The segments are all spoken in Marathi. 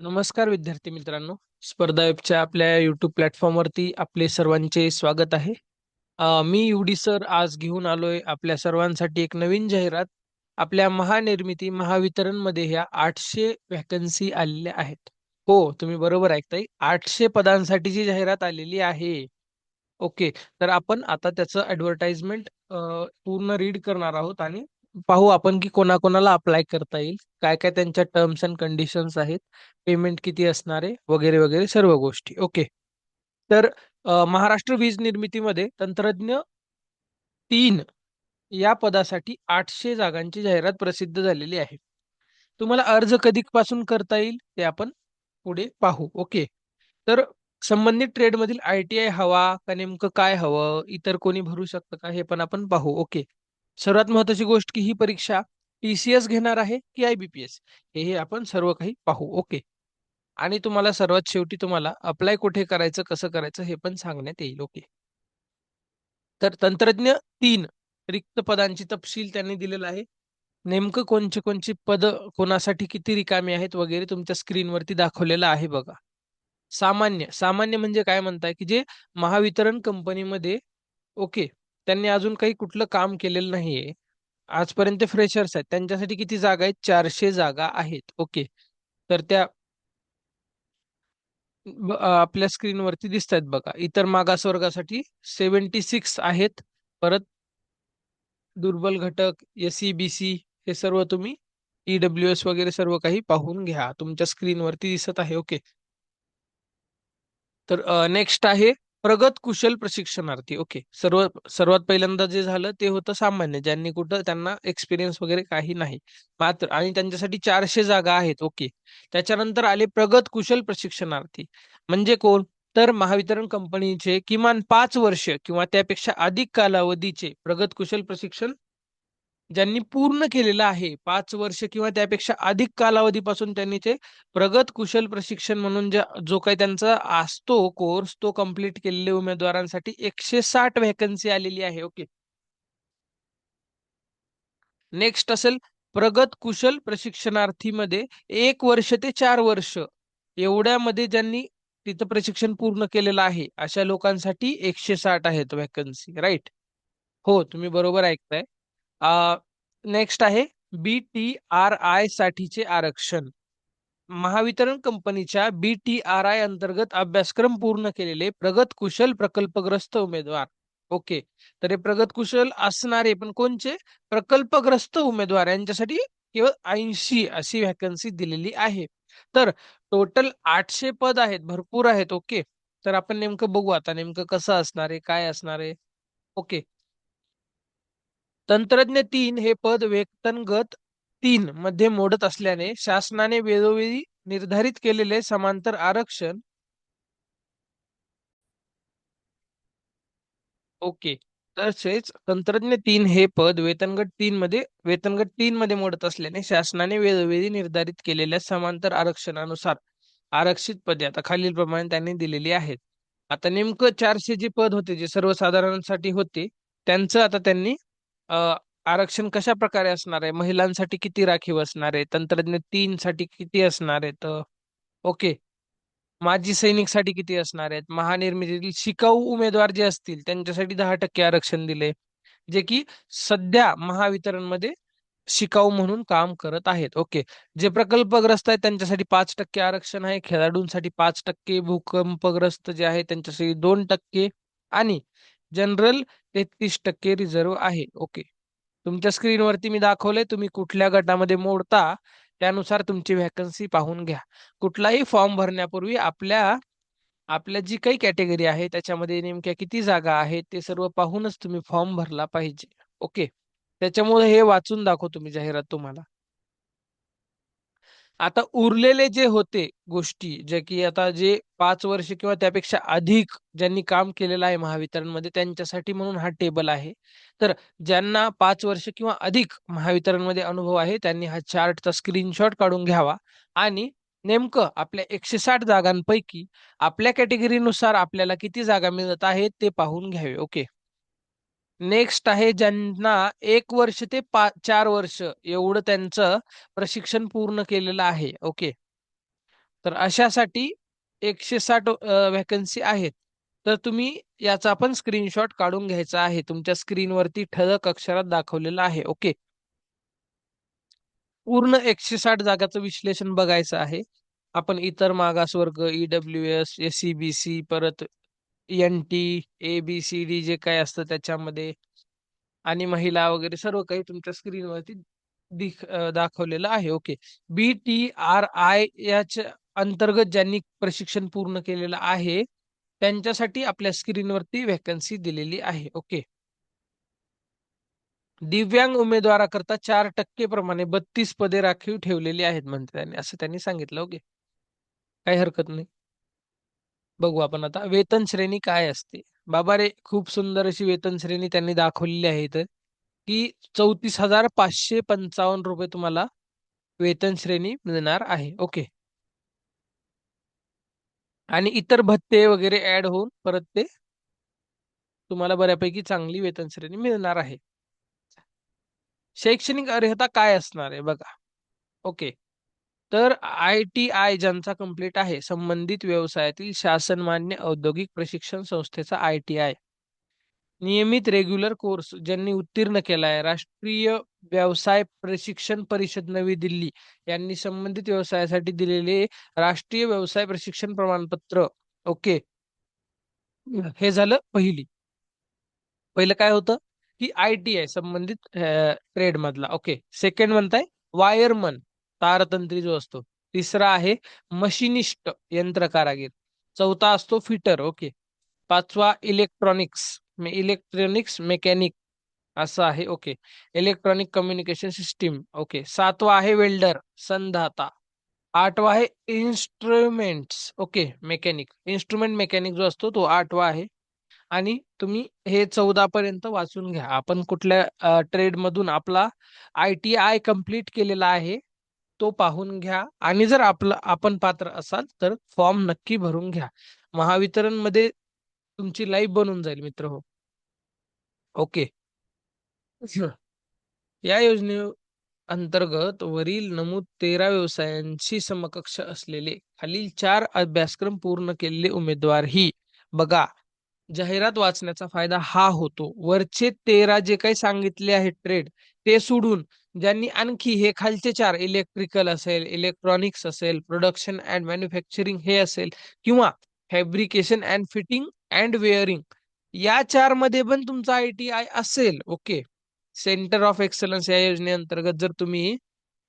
नमस्कार विद्यार्थी मित्रांनो. स्पर्धा वेबच्या आपल्या युट्यूब प्लॅटफॉर्मवरती आपले सर्वांचे स्वागत आहे. मी युडी सर आज घेऊन आलोय आपल्या सर्वांसाठी एक नवीन जाहिरात. आपल्या महानिर्मिती महावितरणमध्ये ह्या आठशे व्हॅकन्सी आलेल्या आहेत. हो तुम्ही बरोबर ऐकताय आठशे पदांसाठीची जाहिरात आलेली आहे. ओके तर आपण आता त्याचं ऍडव्हर्टाइजमेंट पूर्ण रीड करणार आहोत आणि पाहू आपण की कोणाकोणाला अप्लाय करता येईल काय काय त्यांच्या टर्म्स अँड कंडिशन्स आहेत पेमेंट किती असणार आहे वगैरे वगैरे सर्व गोष्टी. ओके तर महाराष्ट्र वीज निर्मितीमध्ये तंत्रज्ञ तीन या पदासाठी आठशे जागांची जाहिरात प्रसिद्ध झालेली आहे. तुम्हाला अर्ज कधीपासून करता येईल ते आपण पुढे पाहू. ओके तर संबंधित ट्रेडमधील आय टी आय हवा का नेमकं काय हवं इतर कोणी भरू शकतं का हे पण आपण पाहू. ओके सर्वात महत्वाची गोष्ट की ही परीक्षा टीसीएस घेणार आहे की आयबीपीएस हे हे आपण सर्व काही पाहू ओके? आणि तुम्हाला सर्वात शेवटी तुम्हाला अप्लाय कुठे करायचं कसं करायचं हे पण सांगण्यात येईल ओके? तर तंत्रज्ञ तीन रिक्त पदांची तपशील त्यांनी दिलेला आहे. नेमकं कोणचे कोणची पद कोणासाठी किती रिकामी आहेत वगैरे तुमच्या स्क्रीनवरती दाखवलेलं आहे बघा. सामान्य सामान्य म्हणजे काय म्हणताय की जे महावितरण कंपनीमध्ये ओके? त्यांनी अजून काही कुठलं काम केलेलं नाहीये. आजपर्यंत फ्रेशर्स आहेत. त्यांच्यासाठी किती जागा आहेत? चारशे जागा आहेत. ओके. तर त्या आपल्या स्क्रीनवरती दिसत आहेत बघा. इतर मागासवर्गासाठी सेव्हन्टी सिक्स आहेत. परत दुर्बल घटक एस बी सी हे सर्व तुम्ही ईडब्ल्यू एस वगैरे सर्व काही पाहून घ्या. तुमच्या स्क्रीनवरती दिसत आहे. ओके. तर नेक्स्ट आहे प्रगत कुशल प्रशिक्षणार्थी. ओके सर्व सर्वात पहिल्यांदा जे झालं ते होतं सामान्य ज्यांनी कुठं त्यांना एक्सपिरियन्स वगैरे काही नाही. मात्र आणि त्यांच्यासाठी चारशे जागा आहेत. ओके त्याच्यानंतर आले प्रगत कुशल प्रशिक्षणार्थी. म्हणजे कोण? तर महावितरण कंपनीचे किमान पाच वर्ष किंवा त्यापेक्षा अधिक कालावधीचे प्रगत कुशल प्रशिक्षण ज्यांनी पूर्ण केलेलं आहे पाच वर्ष किंवा त्यापेक्षा अधिक कालावधीपासून त्यांनी ते प्रगत कुशल प्रशिक्षण म्हणून ज्या जो काही त्यांचा असतो कोर्स तो कंप्लीट केलेल्या उमेदवारांसाठी एकशे साठ व्हॅकन्सी आलेली आहे ओके नेक्स्ट असेल प्रगत कुशल प्रशिक्षणार्थीमध्ये एक वर्ष ते चार वर्ष एवढ्यामध्ये ज्यांनी तिथं प्रशिक्षण पूर्ण केलेलं आहे अशा लोकांसाठी एकशे साठ आहेत व्हॅकन्सी राईट हो तुम्ही बरोबर ऐकताय. नेक्स्ट आहे बी टी आर आय साठीचे आरक्षण. महावितरण कंपनीच्या बी टी आर आय अंतर्गत अभ्यासक्रम पूर्ण केलेले प्रगत कुशल प्रकल्पग्रस्त उमेदवार. ओके. तर हे प्रगत कुशल असणारे पण कोणचे? प्रकल्पग्रस्त उमेदवार. यांच्यासाठी केवळ ऐंशी अशी व्हॅकन्सी दिलेली आहे. तर टोटल आठशे पद आहेत. भरपूर आहेत. ओके. तर आपण नेमकं बघू आता. नेमकं कसं असणार आहे? काय असणार आहे? ओके. तंत्रज्ञ तीन हे पद वेतनगत तीन मध्ये मोडत असल्याने शासनाने वेळोवेळी निर्धारित केलेले समांतर आरक्षण ओके. तसेच तंत्रज्ञ तीन हे पद वेतनगट तीन मध्ये वेतनगट तीन मध्ये मोडत असल्याने शासनाने वेळोवेळी निर्धारित केलेल्या समांतर आरक्षणानुसार आरक्षित पदे आता खालील प्रमाणे त्यांनी दिलेली आहेत. आता नेमकं चारशे जे पद होते जे सर्वसाधारणसाठी होते त्यांचं आता त्यांनी आरक्षण कशा प्रकारे असणार आहे? महिलांसाठी किती राखीव असणार आहे? तंत्रज्ञ तीन साठी किती असणार आहेत ओके. माजी सैनिकसाठी किती असणार आहेत? महानिर्मितीतील शिकाऊ उमेदवार जे असतील त्यांच्यासाठी दहा टक्के आरक्षण दिले जे की सध्या महावितरणमध्ये शिकाऊ म्हणून काम करत आहेत. ओके. जे प्रकल्पग्रस्त आहेत त्यांच्यासाठी पाच टक्के आरक्षण आहे. खेळाडूंसाठी पाच टक्के भूकंपग्रस्त जे आहे त्यांच्यासाठी दोन टक्के. आणि जनरल तेहतीस टक्के रिझर्व आहे. ओके तुमच्या स्क्रीनवरती मी दाखवलंय तुम्ही कुठल्या गटामध्ये मोडता त्यानुसार तुमची व्हॅकन्सी पाहून घ्या. कुठलाही फॉर्म भरण्यापूर्वी आपल्या आपल्या जी काही कॅटेगरी आहे त्याच्यामध्ये नेमक्या किती जागा आहेत ते सर्व पाहूनच तुम्ही फॉर्म भरला पाहिजे. ओके त्याच्यामुळे हे वाचून दाखवतो तुम्ही जाहिरात तुम्हाला. आता उरलेले जे होते गोष्टी जे की आता जे पाच वर्ष किंवा त्यापेक्षा अधिक ज्यांनी काम केलेलं आहे महावितरणमध्ये त्यांच्यासाठी म्हणून हा टेबल आहे. तर ज्यांना पाच वर्ष किंवा अधिक महावितरणमध्ये अनुभव आहे त्यांनी हा चार्टचा स्क्रीनशॉट काढून घ्यावा आणि नेमकं आपल्या एकशे साठ जागांपैकी आपल्या कॅटेगरीनुसार आपल्याला किती जागा मिळत आहेत ते पाहून घ्यावे ओके? नेक्स्ट आहे ज्यांना एक वर्ष ते पा चार वर्ष एवढं त्यांचं प्रशिक्षण पूर्ण केलेलं आहे. ओके तर अशासाठी एकशे साठ व्हॅकन्सी आहेत. तर तुम्ही याचा पण स्क्रीनशॉट काढून घ्यायचा आहे. तुमच्या स्क्रीनवरती ठळक अक्षरात दाखवलेलं आहे. ओके पूर्ण एकशे साठ जागाचं विश्लेषण बघायचं आहे. आपण इतर मागासवर्ग EW S S C B C परत N T A B C D जे काय असतं त्याच्यामध्ये. आणि महिला वगैरे सर्व काही तुमच्या स्क्रीनवरती दिख दाखवलेलं आहे. Okay. B T R I याच्या अंतर्गत ज्यांनी प्रशिक्षण पूर्ण केलेलं आहे त्यांच्यासाठी आपल्या स्क्रीनवरती व्हॅकन्सी दिलेली आहे. ओके. दिव्यांग उमेदवाराकरता चार टक्के प्रमाणे बत्तीस पदे राखीव ठेवलेली आहेत म्हणते त्यांनी. असं त्यांनी सांगितलं. ओके. काही हरकत नाही. बघू आपण आता. वेतन श्रेणी काय असते? बाबा रे खूप सुंदर अशी वेतन श्रेणी त्यांनी दाखवलेली आहे इथं की चौतीस हजार पाचशे पंचावन्न रुपये तुम्हाला वेतन श्रेणी मिळणार आहे. ओके. आणि इतर भत्ते वगैरे ऍड होऊन परत ते तुम्हाला बऱ्यापैकी चांगली वेतन श्रेणी मिळणार आहे. शैक्षणिक अर्हता काय असणार आहे बघा. ओके. तर आय टी आय ज्यांचा कंप्लीट आहे संबंधित व्यवसायातील शासनमान्य औद्योगिक प्रशिक्षण संस्थेचा आय टी आय. नियमित रेग्युलर कोर्स ज्यांनी उत्तीर्ण केला आहे राष्ट्रीय व्यवसाय प्रशिक्षण परिषद नवी दिल्ली यांनी संबंधित व्यवसायासाठी दिलेले राष्ट्रीय व्यवसाय प्रशिक्षण प्रमाणपत्र. ओके. हे झालं पहिली. पहिलं काय होतं? की आय टी आय संबंधित ट्रेड मधला. ओके. सेकंड म्हणताय वायरमन. तारतंत्री जो असतो तिसरा आहे मशिनिस्ट यंत्र कारागीर चौथा असतो फिटर ओके. पाचवा इलेक्ट्रॉनिक्स इलेक्ट्रॉनिक्स मेकॅनिक असं आहे okay. Electronic communication system okay. सातवा आहे वेल्डर संधाता. आठवा आहे instruments okay mechanic. Instrument mechanic जो असतो तो आठवा आहे. आणि तुम्ही हे चौदा पर्यंत वाचून घ्या. आपण कुठल्या ट्रेड मधून आपला आय टी आय कंप्लीट केलेला आहे. तो पाहून घ्या. आणि जर आपलं आपण पात्र असाल तर फॉर्म नक्की भरून घ्या. महावितरणमध्ये तुमची लाईफ बनून जाईल मित्र हो. ओके. या योजने अंतर्गत वरील नमूद तेरा व्यवसायांशी समकक्ष असलेले खालील चार अभ्यासक्रम पूर्ण केलेले उमेदवार ही. बघा जाहिरात वाचण्याचा फायदा हा होतो. वरचे तेरा जे काही सांगितले आहे ट्रेड ते सोडून ज्यांनी आणखी हे खालचे चार इलेक्ट्रिकल असेल इलेक्ट्रॉनिक्स असेल प्रोडक्शन अँड मॅन्युफॅक्चरिंग हे असेल किंवा fabrication and fitting and wearing या चारमध्ये पण तुमचा आय टी आय असेल ओके सेंटर ऑफ एक्सलन्स या योजनेअंतर्गत जर तुम्ही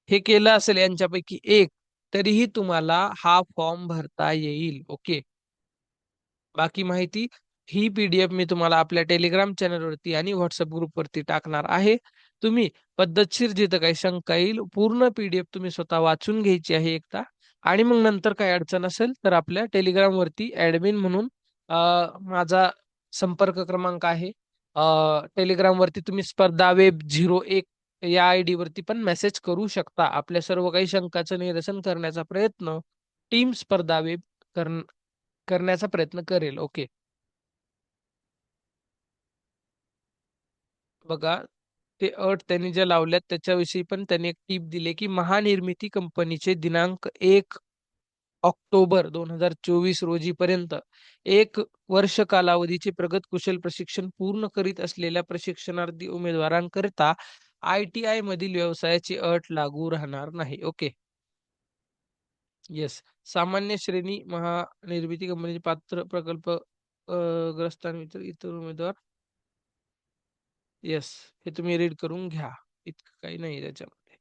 हे केलं असेल यांच्यापैकी एक तरीही तुम्हाला हा फॉर्म भरता येईल ओके बाकी माहिती ही पीडीएफ मी तुम्हाला आपल्या टेलिग्राम चॅनलवरती आणि व्हॉट्सअप ग्रुपवरती टाकणार आहे. तुम्ही पद्धतशीर जिथं काही शंका येईल पूर्ण पीडीएफ तुम्ही स्वतः वाचून घ्यायची आहे एकदा. आणि मग नंतर काही अडचण असेल तर आपल्या टेलिग्राम वरती ऍडमिन म्हणून माझा संपर्क क्रमांक आहे. टेलिग्राम वरती तुम्ही स्पर्धा वेब झिरो एक या आय डी वरती पण मेसेज करू शकता. आपल्या सर्व काही शंकाचं निरसन करण्याचा प्रयत्न टीम स्पर्धा वेब करण्याचा प्रयत्न करेल. ओके बघा ते अट त्यांनी ज्या लावल्यात त्याच्याविषयी पण त्यांनी एक टीप दिली की महानिर्मिती कंपनीचे दिनांक एक ऑक्टोबर दोन हजार चोवीस रोजी पर्यंत एक वर्ष कालावधीचे प्रगत कुशल प्रशिक्षण पूर्ण करीत असलेल्या प्रशिक्षणार्थी उमेदवारांकरिता आय टी आय मधील व्यवसायाची अट लागू राहणार नाही. ओके. येस सामान्य श्रेणी महानिर्मिती कंपनीचे पात्र प्रकल्प ग्रस्तांवितर इतर उमेदवार येस हे तुम्ही रीड करून घ्या. इतकं काही नाही त्याच्यामध्ये.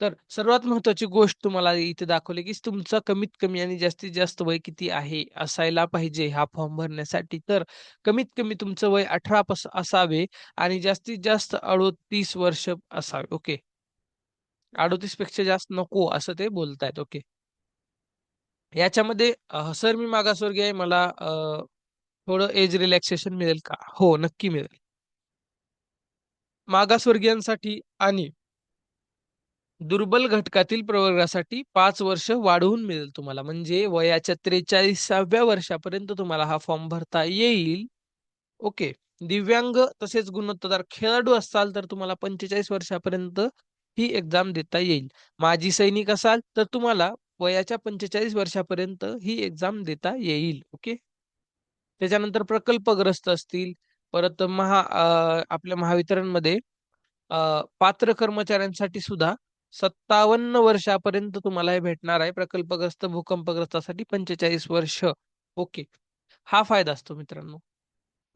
तर सर्वात महत्वाची गोष्ट तुम्हाला इथे दाखवली की तुमचा कमीत कमी आणि जास्तीत जास्त वय किती आहे असायला पाहिजे हा फॉर्म भरण्यासाठी. तर कमीत कमी तुमचं वय अठरा असावे आणि जास्तीत जास्त अडोतीस वर्ष असावे. ओके अडोतीसपेक्षा जास्त नको असं ते बोलतायत. ओके याच्यामध्ये सर मी मागासवर्गीय आहे. मला थोडं एज रिलॅक्सेशन मिळेल का? हो नक्की मिळेल. मागासवर्गीयांसाठी आणि दुर्बल घटकातील प्रवर्गासाठी पाच वर्ष वाढवून मिळेल तुम्हाला. म्हणजे वयाच्या त्रेचाळीसाव्या वर्षापर्यंत तुम्हाला हा फॉर्म भरता येईल. ओके. दिव्यांग तसेच गुणवत्तादार खेळाडू असाल तर तुम्हाला पंचेचाळीस वर्षापर्यंत ही एक्झाम देता येईल. माजी सैनिक असाल तर तुम्हाला वयाच्या पंचेचाळीस वर्षापर्यंत ही एक्झाम देता येईल. ओके. त्याच्यानंतर प्रकल्पग्रस्त असतील परत महा आपल्या महावितरणमध्ये पात्र कर्मचाऱ्यांसाठी सुद्धा सत्तावन्न वर्षापर्यंत तुम्हाला हे भेटणार आहे. प्रकल्पग्रस्त भूकंपग्रस्तासाठी पंचेचाळीस वर्ष. ओके. हा फायदा असतो मित्रांनो.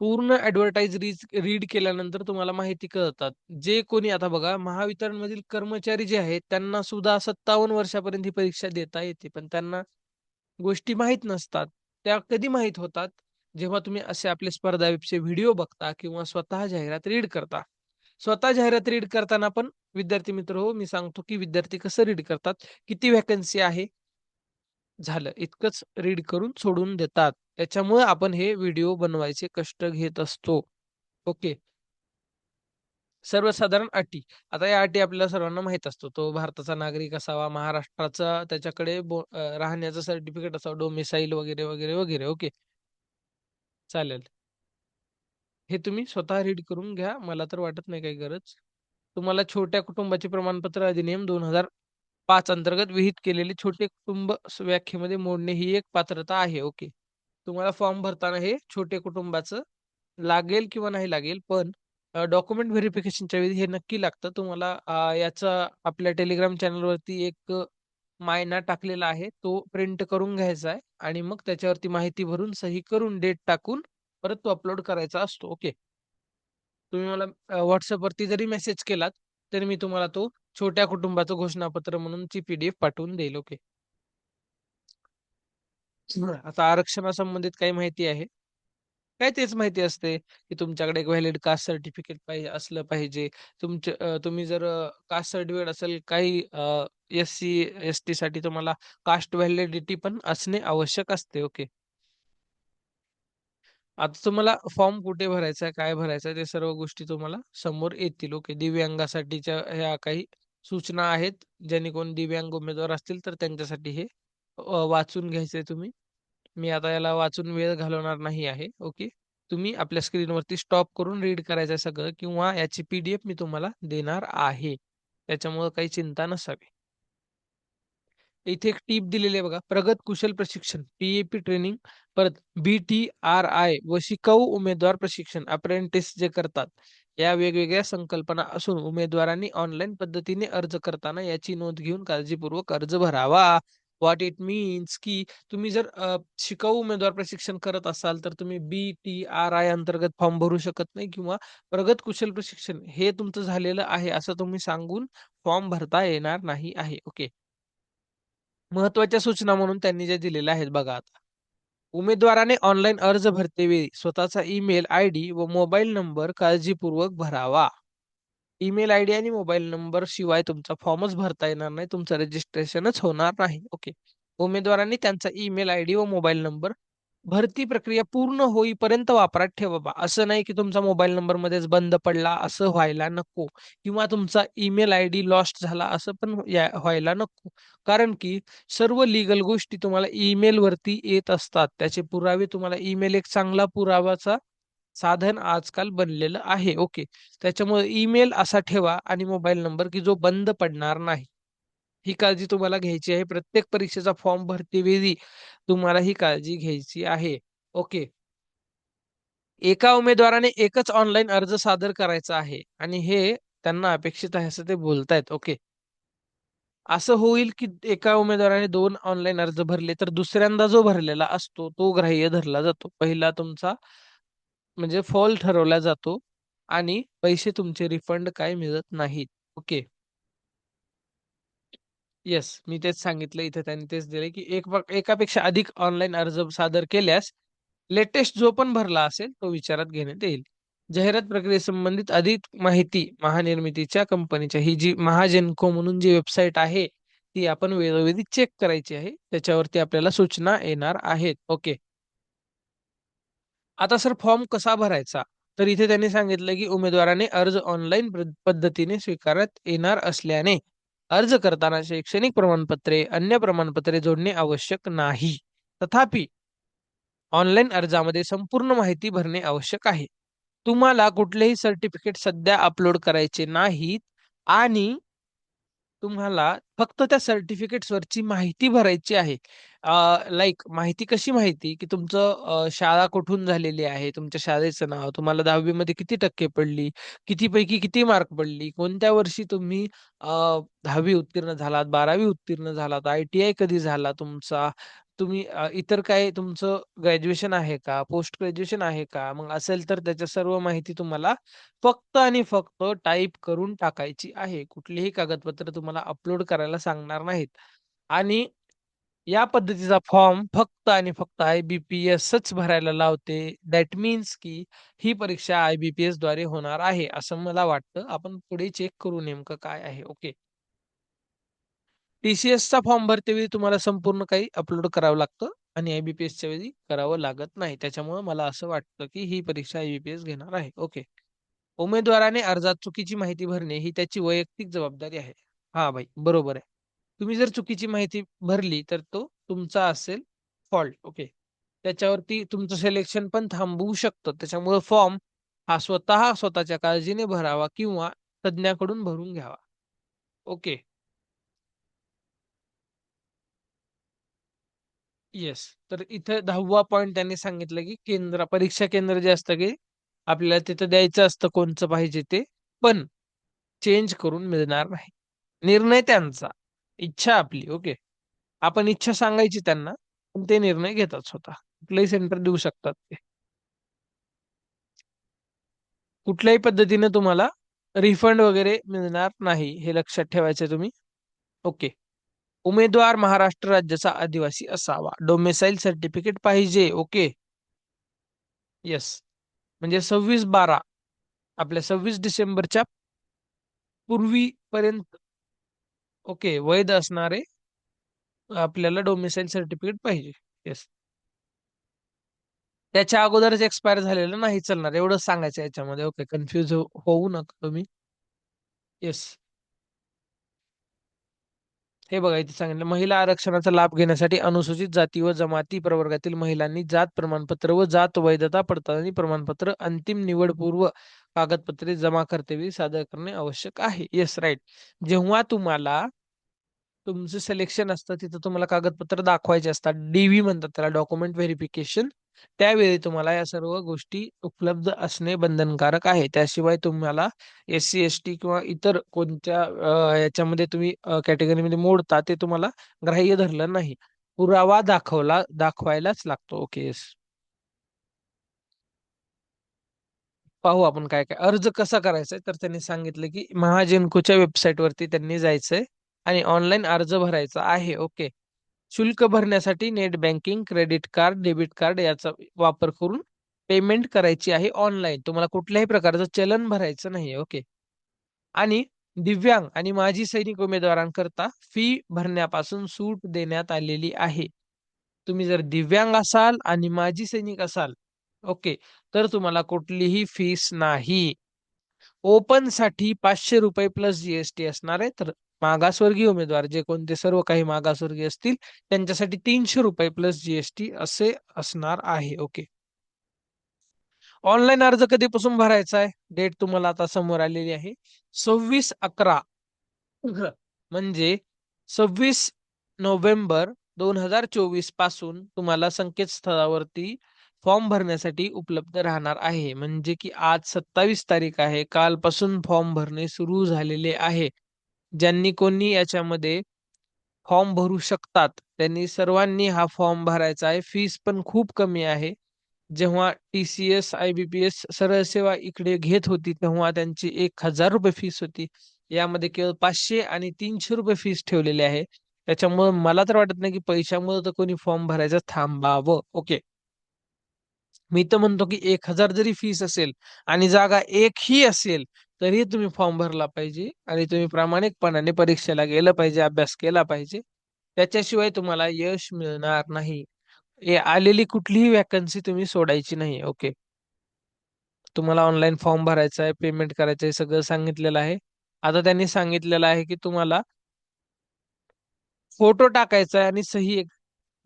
पूर्ण ऍडव्हर्टाईज रीड केल्यानंतर तुम्हाला माहिती कळतात. जे कोणी आता बघा महावितरण मधील कर्मचारी जे आहेत त्यांना सुद्धा सत्तावन्न वर्षापर्यंत ही परीक्षा देता येते. पण त्यांना गोष्टी माहीत नसतात. त्या कधी माहीत होतात? जेव्हा तुम्ही असे आपले स्पर्धा व्हिडिओ बघता किंवा स्वतः जाहिरात रीड करता. स्वतः जाहिरात रीड करताना पण विद्यार्थी मित्र हो मी सांगतो की विद्यार्थी कसं रीड करतात किती व्हॅकन्सी आहे? झालं. इतकंच रीड करून सोडून देतात. त्याच्यामुळे आपण हे व्हिडिओ बनवायचे कष्ट घेत असतो. ओके. सर्वसाधारण अटी. आता या अटी आपल्याला सर्वांना माहीत असतो. तो भारताचा नागरिक असावा महाराष्ट्राचा त्याच्याकडे राहण्याचं सर्टिफिकेट असावं डोमिसाईल वगैरे वगैरे वगैरे. ओके. चालेल. हे तुम्ही स्वतः रीड करून घ्या. मला तर वाटत नाही काही गरज. तुम्हाला छोट्या कुटुंबाचे प्रमाणपत्र अधिनियम दोन हजार पाच अंतर्गत विहित केलेले छोटे कुटुंब व्याख्येमध्ये मोडणे ही एक पात्रता आहे. ओके. तुम्हाला फॉर्म भरताना हे छोटे कुटुंबाचं लागेल किंवा नाही लागेल पण डॉक्युमेंट व्हेरिफिकेशनच्या वेळी हे नक्की लागतं. तुम्हाला याचा आपल्या टेलिग्राम चॅनलवरती एक मायना टाकलेला आहे तो प्रिंट करून घ्यायचा आहे आणि मग त्याच्यावरती माहिती भरून सही करून डेट टाकून परत तो अपलोड करायचा असतो. ओके. तुम्ही मला व्हॉट्सअपवरती जरी मेसेज केलात तरी मी तुम्हाला तो छोट्या कुटुंबाचं घोषणापत्र म्हणून ची पीडीएफ पाठवून देईल. ओके. आता आरक्षणासंबंधित काही माहिती आहे. काय तेच माहिती असते की तुमच्याकडे एक व्हॅलिड कास्ट सर्टिफिकेट पाहिजे असलं पाहिजे. तुमचे तुम्ही जर कास्ट सर्टिफिकेट असेल काही एस सी एस टी साठी तुम्हाला कास्ट व्हॅलिडिटी पण असणे आवश्यक असते ओके? आता तुम्हाला फॉर्म कुठे भरायचा आहे काय भरायचं आहे ते सर्व गोष्टी तुम्हाला समोर येतील ओके? दिव्यांगासाठीच्या ह्या काही सूचना आहेत ज्यांनी कोण दिव्यांग उमेदवार असतील तर त्यांच्यासाठी हे वाचून घ्यायचंय तुम्ही. मी आता याला वाचून वेळ घालवणार नाही आहे ओके? तुम्ही आपल्या स्क्रीनवरती स्टॉप करून रीड करायचं सगळं किंवा याची पीडीएफ मी तुम्हाला देणार आहे. त्याच्यामुळे काही चिंता नसावी. इथे एक टीप दिलेली आहे बघा प्रगत कुशल प्रशिक्षण पीएपी ट्रेनिंग परत बी टी आर आय व शिकाऊ उमेदवार प्रशिक्षण अप्रेंटिस जे करतात या वेगवेगळ्या संकल्पना असून उमेदवारांनी ऑनलाईन पद्धतीने अर्ज करताना याची नोंद घेऊन काळजीपूर्वक अर्ज भरावा. व्हॉट इट मीन्स की तुम्ही जर शिकाऊ उमेदवार प्रशिक्षण करत असाल तर तुम्ही बी टी आर आय अंतर्गत फॉर्म भरू शकत नाही किंवा प्रगत कुशल प्रशिक्षण हे तुमचं झालेलं आहे असं तुम्ही सांगून फॉर्म भरता येणार नाही आहे. ओके महत्त्वाच्या सूचना म्हणून त्यांनी जे दिलेल्या आहेत बघा आता. उमेदवाराने ऑनलाईन अर्ज भरतेवेळी स्वतःचा ईमेल आय डी व मोबाईल नंबर काळजीपूर्वक भरावा. ईमेल आयडी आणि मोबाईल नंबर शिवाय तुमचा फॉर्मच भरता येणार नाही. तुमचं रजिस्ट्रेशनच होणार नाही. ओके. उमेदवारांनी त्यांचा ईमेल आयडी व मोबाईल नंबर भरती प्रक्रिया पूर्ण होईपर्यंत वापरात ठेवा असं नाही की तुमचा मोबाईल नंबर मध्येच बंद पडला असं व्हायला नको किंवा तुमचा ईमेल आय डी लॉस्ट झाला असं पण व्हायला नको. कारण की सर्व लिगल गोष्टी तुम्हाला ईमेल वरती येत असतात. त्याचे पुरावे तुम्हाला ईमेल एक चांगला पुरावाचा साधन आजकाल बनलेलं आहे. ओके. त्याच्यामुळे ईमेल असा ठेवा आणि मोबाईल नंबर की जो बंद पडणार नाही. ही काळजी तुम्हाला घ्यायची आहे. प्रत्येक परीक्षेचा फॉर्म भरती वेळी तुम्हाला ही काळजी घ्यायची आहे. ओके. एका उमेदवाराने एकच ऑनलाईन अर्ज सादर करायचा आहे आणि हे त्यांना अपेक्षित आहे असं ते बोलतायत. ओके. असं होईल की एका उमेदवाराने दोन ऑनलाईन अर्ज भरले तर दुसऱ्यांदा जो भरलेला असतो तो ग्राह्य धरला जातो. पहिला तुमचा म्हणजे फॉल ठरवला जातो आणि पैसे तुमचे रिफंड काय मिळत नाहीत. ओके. येस मी तेच सांगितलं इथे त्यांनी तेच दिले की एक एकापेक्षा अधिक ऑनलाईन अर्ज सादर केल्यास लेटेस्ट जो पण भरला असेल तो विचारात घेण्यात येईल. जाहिरात प्रक्रियेसंबंधित अधिक माहिती महानिर्मितीच्या कंपनीच्या ही जी महाजेनको म्हणून जी वेबसाईट आहे ती आपण वेळोवेळी चेक करायची आहे त्याच्यावरती आपल्याला सूचना येणार आहेत. ओके. आता सर फॉर्म कसा भरायचा? तर इथे त्यांनी सांगितलं की उमेदवाराने अर्ज ऑनलाईन पद्धतीने स्वीकारत येणार असल्याने अर्ज करताना शैक्षणिक प्रमाणपत्रे अन्य प्रमाणपत्रे जोडणे आवश्यक नाही. तथापि ऑनलाईन अर्जामध्ये संपूर्ण माहिती भरणे आवश्यक आहे. तुम्हाला कुठलेही सर्टिफिकेट सध्या अपलोड करायचे नाहीत आणि तुम्हाला फक्त त्या सर्टिफिकेट्सवरची माहिती भरायची आहे. लाइक माहिती कशी माहिती, की तुमचं शाळा कुठून झालेली आहे, तुमच्या शाळेचं नाव, तुम्हाला दहावीमध्ये किती टक्के पडली, किती पैकी किती मार्क पडली, कोणत्या वर्षी तुम्ही दहावी उत्तीर्ण झालात, 12वी उत्तीर्ण झालात, आय-टी-आय कधी झाला तुमचा, तुम्ही इतर काही तुमचं ग्रॅज्युएशन आहे का, पोस्ट ग्रॅज्युएशन आहे का? मग असेल तर त्याच्या सर्व माहिती तुम्हाला फक्त आणि फक्त टाइप करून टाकायची आहे. कुठलीही कागदपत्र तुम्हाला अपलोड करायला सांगणार नाहीत. आणि या पद्धतीचा फॉर्म फक्त आणि फक्त आय-बी-पी-एसच भरायला लावते. दॅट मीन्स की ही परीक्षा आय-बी-पी-एसद्वारे होणार आहे, असं मला वाटतं. आपण पुढे चेक करू नेमकं काय आहे. ओके. टी-सी-एसचा फॉर्म भरतेवेळी तुम्हाला संपूर्ण काही अपलोड करावं लागतं आणि आय-बी-पी-एसच्या वेळी करावं लागत नाही. त्याच्यामुळे मला असं वाटतं, की ही परीक्षा आय-बी-पी-एस घेणार आहे. ओके. उमेदवाराने अर्जात चुकीची माहिती भरणे ही त्याची वैयक्तिक जबाबदारी आहे. हा भाई, बरोबर आहे. तुम्ही जर चुकीची माहिती भरली, तर तो तुमचा असेल फॉल्ट. ओके. त्याच्यावरती तुमचं सिलेक्शन पण थांबवू शकतं. त्याच्यामुळं फॉर्म हा स्वतः स्वतःच्या काळजीने भरावा किंवा तज्ञाकडून भरून घ्यावा. ओके. येस. तर इथं दहावा पॉईंट त्यांनी सांगितलं, की केंद्र परीक्षा केंद्र जे असतं, की आपल्याला तिथं द्यायचं असतं कोणचं पाहिजे ते, पण चेंज करून मिळणार नाही. निर्णय त्यांचा, इच्छा आपली. ओके. आपण इच्छा सांगायची त्यांना, पण ते निर्णय घेतात स्वतः. कुठलंही सेंटर देऊ शकतात ते. कुठल्याही पद्धतीने तुम्हाला रिफंड वगैरे मिळणार नाही. हे लक्षात ठेवायचं तुम्ही. ओके. उमेदवार महाराष्ट्र राज्याचा आदिवासी असावा. डोमेसाईल सर्टिफिकेट पाहिजे. ओके. येस. म्हणजे 26/12 आपल्या 26 डिसेंबरच्या पूर्वीपर्यंत ओके, वैध असणारे आपल्याला डोमेसाईल सर्टिफिकेट पाहिजे. येस. त्याच्या अगोदरच एक्सपायर झालेलं नाही चालणार. एवढंच सांगायचं याच्यामध्ये. ओके. कन्फ्यूज हो-, होऊ नका तुम्ही. येस. हे बघा इथे सांगितलं महिला आरक्षणाचा लाभ घेण्यासाठी अनुसूचित जाती व जमाती प्रवर्गातील महिलांनी जात प्रमाणपत्र व जात वैधता पडताळणी प्रमाणपत्र अंतिम निवडपूर्व कागदपत्रे जमा करतेवेळी सादर करणे आवश्यक आहे. Yes right. जेव्हा तुम्हाला तुमचं सिलेक्शन असतं तिथं तुम्हाला कागदपत्र दाखवायचे असतात. डी म्हणतात त्याला डॉक्युमेंट व्हेरिफिकेशन. त्यावेळी तुम्हाला या सर्व गोष्टी उपलब्ध असणे बंधनकारक आहे. त्याशिवाय तुम्हाला एस-सी, एस-टी किंवा इतर कोणत्या याच्यामध्ये तुम्ही कॅटेगरीमध्ये मोडता ते तुम्हाला ग्राह्य धरलं नाही. पुरावा दाखवला दाखवायलाच लागतो. ओके. पाहू आपण काय-काय. अर्ज कसा करायचा तर त्यांनी सांगितलं, की महाजेनकोच्या वेबसाईटवरती त्यांनी जायचंय आणि ऑनलाईन अर्ज भरायचा आहे. ओके. शुल्क भरण्यासाठी net banking, credit card, debit card याचा वापर करून पेमेंट करायची आहे ऑनलाईन. तुम्हाला कुठल्याही प्रकारचं चलन भरायचं नाही ओके. आणि दिव्यांग आणि माजी सैनिक उमेदवारांकरता फी भरण्यापासून सूट देण्यात आलेली आहे. तुम्ही जर दिव्यांग असाल आणि माजी सैनिक असाल, ओके, तर तुम्हाला कुठलीही फीस नाही. ओपनसाठी पाचशे रुपये प्लस जीएसटी असणार आहे. तर मागासवर्गीय उमेदवार जे कोणते सर्व काही मागासवर्गीय असतील त्यांच्यासाठी ₹300 प्लस जीएसटी असे असणार आहे. ओके. ऑनलाईन अर्ज कधीपासून भरायचा आहे? डेट तुम्हाला आता समोर आलेली आहे. 26/11 म्हणजे 26 नोव्हेंबर 2024 पासून तुम्हाला संकेतस्थळावरती फॉर्म भरण्यासाठी उपलब्ध राहणार आहे. म्हणजे की आज 27 तारीख आहे. कालपासून फॉर्म भरणे सुरू झालेले आहे. ज्यांनी कोणी याच्यामध्ये फॉर्म भरू शकतात, त्यांनी सर्वांनी हा फॉर्म भरायचा आहे. फीस पण खूप कमी आहे. जेव्हा टी-सी-एस, आय-बी-पी-एस सरळ सेवा इकडे घेत होती, तेव्हा त्यांची ₹1000 फीस होती. यामध्ये केवळ पाचशे आणि ₹300 फीस ठेवलेली आहे. त्याच्यामुळे मला तर वाटत नाही, की पैशामुळे तर कोणी फॉर्म भरायचं थांबावं. ओके. मी तर म्हणतो, की एक हजार जरी फीस असेल आणि जागा एक ही असेल, तरी तुम्ही फॉर्म भरला पाहिजे आणि तुम्ही प्रामाणिकपणाने परीक्षेला गेलं पाहिजे, अभ्यास केला पाहिजे. त्याच्याशिवाय तुम्हाला यश मिळणार नाही. आलेली कुठलीही वॅकन्सी तुम्ही सोडायची नाही. ओके. तुम्हाला ऑनलाईन फॉर्म भरायचा आहे, पेमेंट करायचं आहे, सगळं सांगितलेलं आहे. आता त्यांनी सांगितलेलं आहे, की तुम्हाला फोटो टाकायचा आहे आणि सही एक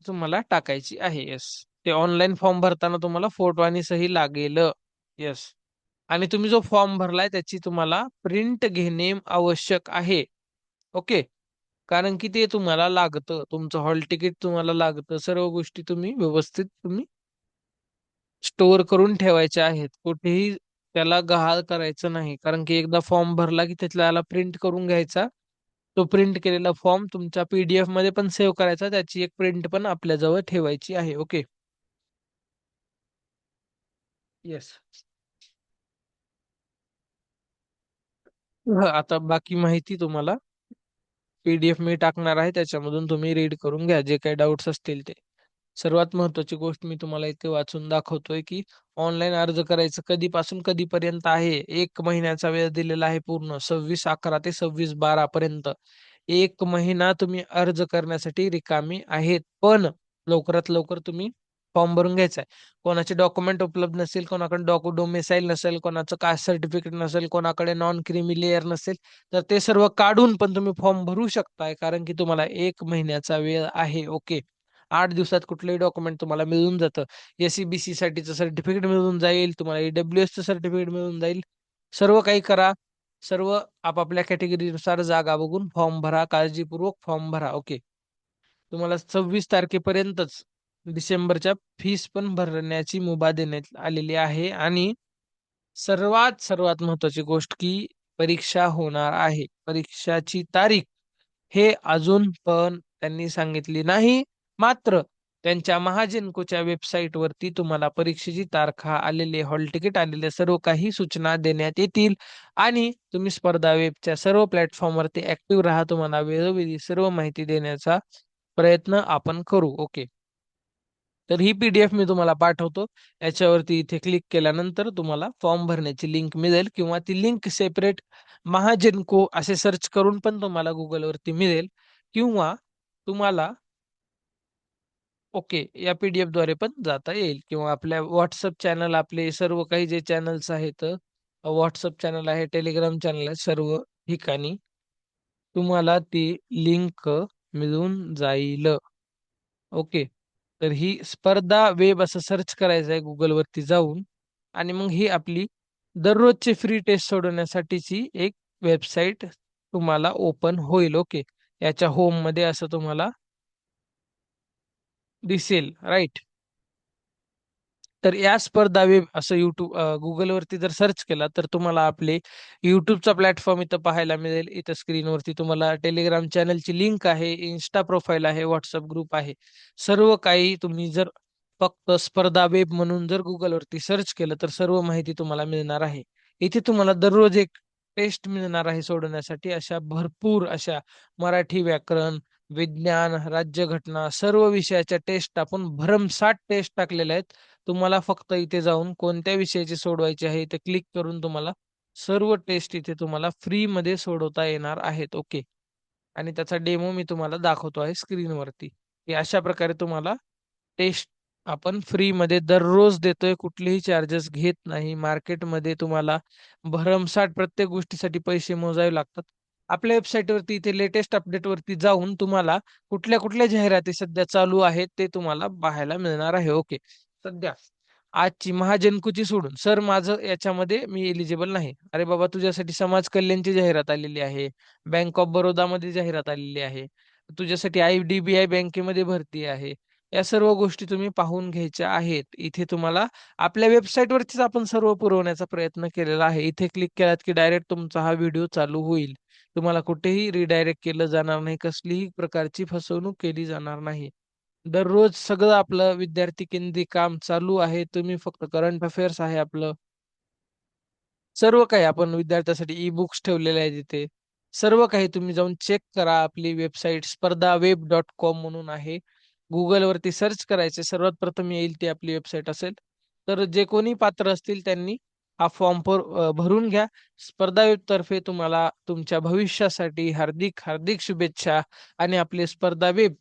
तुम्हाला टाकायची आहे. येस. ते ऑनलाईन फॉर्म भरताना तुम्हाला फोटो आणि सही लागेल. येस. आणि तुम्ही जो फॉर्म भरलाय त्याची तुम्हाला प्रिंट घेणे आवश्यक आहे. ओके? कारण की ते तुम्हाला लागतं. तुमचं हॉल तिकीट तुम्हाला लागतं. सर्व गोष्टी तुम्ही व्यवस्थित तुम्ही स्टोअर करून ठेवायच्या आहेत. कुठेही त्याला गहाळ करायचं नाही. कारण की एकदा फॉर्म भरला की त्याला प्रिंट करून घ्यायचा. तो प्रिंट केलेला फॉर्म तुमच्या पीडीएफमध्ये पण सेव्ह करायचा. त्याची एक प्रिंट पण आपल्याजवळ ठेवायची आहे. ओके? येस आता बाकी माहिती तुम्हाला. पीडीएफ मी टाकणार आहे त्याच्यामधून तुम्ही रीड करून घ्या जे काही डाऊट्स असतील ते. सर्वात महत्वाची गोष्ट मी तुम्हाला इथे वाचून दाखवतोय की ऑनलाईन अर्ज करायचं कधीपासून कधीपर्यंत आहे? एक महिन्याचा वेळ दिलेला आहे पूर्ण. सव्वीस अकरा ते सव्वीस बारा पर्यंत. एक महिना तुम्ही अर्ज करण्यासाठी रिकामी आहेत. पण लवकरात लवकर तुम्ही फॉर्म भरून घ्यायचा आहे कोणाचे डॉक्युमेंट उपलब्ध नसेल कोणाकडे डॉक्यु डोमेसाईल नसेल कोणाचं कास्ट सर्टिफिकेट नसेल कोणाकडे नॉन क्रिमी लेअर नसेल तर ते सर्व काढून पण तुम्ही फॉर्म भरू शकताय कारण की तुम्हाला एक महिन्याचा वेळ आहे ओके. आठ दिवसात कुठलंही डॉक्युमेंट तुम्हाला मिळून जातं. एसीबीसी साठीचं सर्टिफिकेट मिळून जाईल तुम्हाला ईडब्ल्यू एसचं सर्टिफिकेट मिळून जाईल. सर्व काही करा. सर्व आपापल्या कॅटेगरीनुसार जागा बघून फॉर्म भरा काळजीपूर्वक फॉर्म भरा ओके. तुम्हाला सव्वीस तारखेपर्यंतच डिसेंबरच्या फीस पण भरण्याची मुभा देण्यात आलेली आहे. आणि सर्वात सर्वात महत्वाची गोष्ट की परीक्षा होणार आहे. परीक्षाची तारीख हे अजून पण त्यांनी सांगितली नाही. मात्र त्यांच्या महाजनकोच्या वेबसाईट वरती तुम्हाला परीक्षेची तारखा आलेले हॉल तिकीट आलेले सर्व काही सूचना देण्यात येतील. आणि तुम्ही स्पर्धा वेबच्या सर्व प्लॅटफॉर्मवरती ऍक्टिव्ह राहा. तुम्हाला वेळोवेळी सर्व माहिती देण्याचा प्रयत्न आपण करू. ओके. तर ही पीडीएफ मी तुम्हाला पाठवतो. याच्यावरती इथे क्लिक केल्यानंतर तुम्हाला फॉर्म भरण्याची लिंक मिळेल किंवा ती लिंक सेपरेट महाजनको असे सर्च करून पण तुम्हाला गुगलवरती मिळेल. किंवा तुम्हाला ओके या पीडीएफद्वारे पण जाता येईल. किंवा आपल्या व्हॉट्सअप चॅनल आपले सर्व काही जे चॅनल्स आहेत व्हॉट्सअप चॅनल आहे टेलिग्राम चॅनल आहे सर्व ठिकाणी तुम्हाला ती लिंक मिळून जाईल. ओके तर ही स्पर्धा वेब असं सर्च करायचं आहे गुगलवरती जाऊन. आणि मग ही आपली दररोजची फ्री टेस्ट सोडवण्यासाठीची एक वेबसाईट तुम्हाला ओपन होईल ओके याच्या होममध्ये असं तुम्हाला दिसेल राईट तर या स्पर्धा वेब असं युट्यूब गुगलवरती जर सर्च केला तर तुम्हाला आपले युट्यूबचा प्लॅटफॉर्म इथं पाहायला मिळेल. इथं स्क्रीनवरती तुम्हाला टेलिग्राम चॅनलची लिंक आहे इन्स्टा प्रोफाईल आहे व्हॉट्सअप ग्रुप आहे. सर्व काही तुम्ही जर फक्त स्पर्धा वेब म्हणून जर गुगलवरती सर्च केलं तर सर्व माहिती तुम्हाला मिळणार आहे. इथे तुम्हाला दररोज एक टेस्ट मिळणार आहे सोडवण्यासाठी. अशा भरपूर अशा मराठी व्याकरण विज्ञान राज्यघटना सर्व विषयाच्या टेस्ट आपण भरमसाठ टेस्ट टाकलेल्या आहेत. तुम्हाला फक्त इथे जाऊन कोणत्या विषयाची सोडवायची आहे इथे क्लिक करून तुम्हाला सर्व टेस्ट इथे तुम्हाला फ्री मध्ये सोडवता येणार आहेत. ओके आणि त्याचा डेमो मी तुम्हाला दाखवतो आहे स्क्रीनवरती की अशा प्रकारे तुम्हाला टेस्ट आपण फ्री मध्ये दररोज देतोय. कुठलेही चार्जेस घेत नाही. मार्केटमध्ये तुम्हाला भरमसाठ प्रत्येक गोष्टीसाठी पैसे मोजावे लागतात. आपल्या वेबसाईटवरती इथे लेटेस्ट अपडेट वरती जाऊन तुम्हाला कुठल्या कुठल्या जाहिराती सध्या चालू आहेत ते तुम्हाला पाहायला मिळणार आहे. ओके सध्या. आजची महाजनकुची सोडून सर माझं याच्यामध्ये मी एलिजिबल नाही. अरे बाबा तुझ्यासाठी समाज कल्याणची जाहिरात आलेली आहे. बँक ऑफ बरोदा मध्ये जाहिरात आलेली आहे. तुझ्यासाठी आय डी बी आय बँकेमध्ये भरती आहे. या सर्व गोष्टी तुम्ही पाहून घ्यायच्या आहेत. इथे तुम्हाला आपल्या वेबसाईटवरतीच आपण सर्व पुरवण्याचा प्रयत्न केलेला आहे. इथे क्लिक केलात की डायरेक्ट तुमचा हा व्हिडिओ चालू होईल. तुम्हाला कुठेही रिडायरेक्ट केलं जाणार नाही. कसलीही प्रकारची फसवणूक केली जाणार नाही. दररोज सगळं आपलं विद्यार्थी केंद्रित काम चालू आहे. तुम्ही फक्त करंट अफेअर्स आहे आपलं. सर्व काही आपण विद्यार्थ्यासाठी ई बुक्स ठेवलेले आहे तिथे सर्व काही तुम्ही जाऊन चेक करा. आपली वेबसाईट स्पर्धा वेब डॉट कॉम म्हणून आहे. गुगलवरती सर्च करायचे सर्वात प्रथम येईल ती आपली वेबसाईट असेल. तर जे कोणी पात्र असतील त्यांनी हा फॉर्म भरून घ्या. स्पर्धा वेब तर्फे तुम्हाला तुमच्या भविष्यासाठी हार्दिक हार्दिक शुभेच्छा आणि आपले स्पर्धा वेब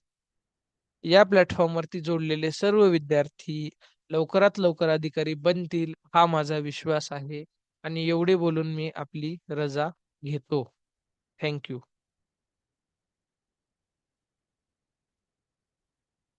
या प्लॅटफॉर्मवरती जोडलेले सर्व विद्यार्थी लवकरात लवकर अधिकारी बनतील हा माझा विश्वास आहे. आणि एवढे बोलून मी आपली रजा घेतो. थँक्यू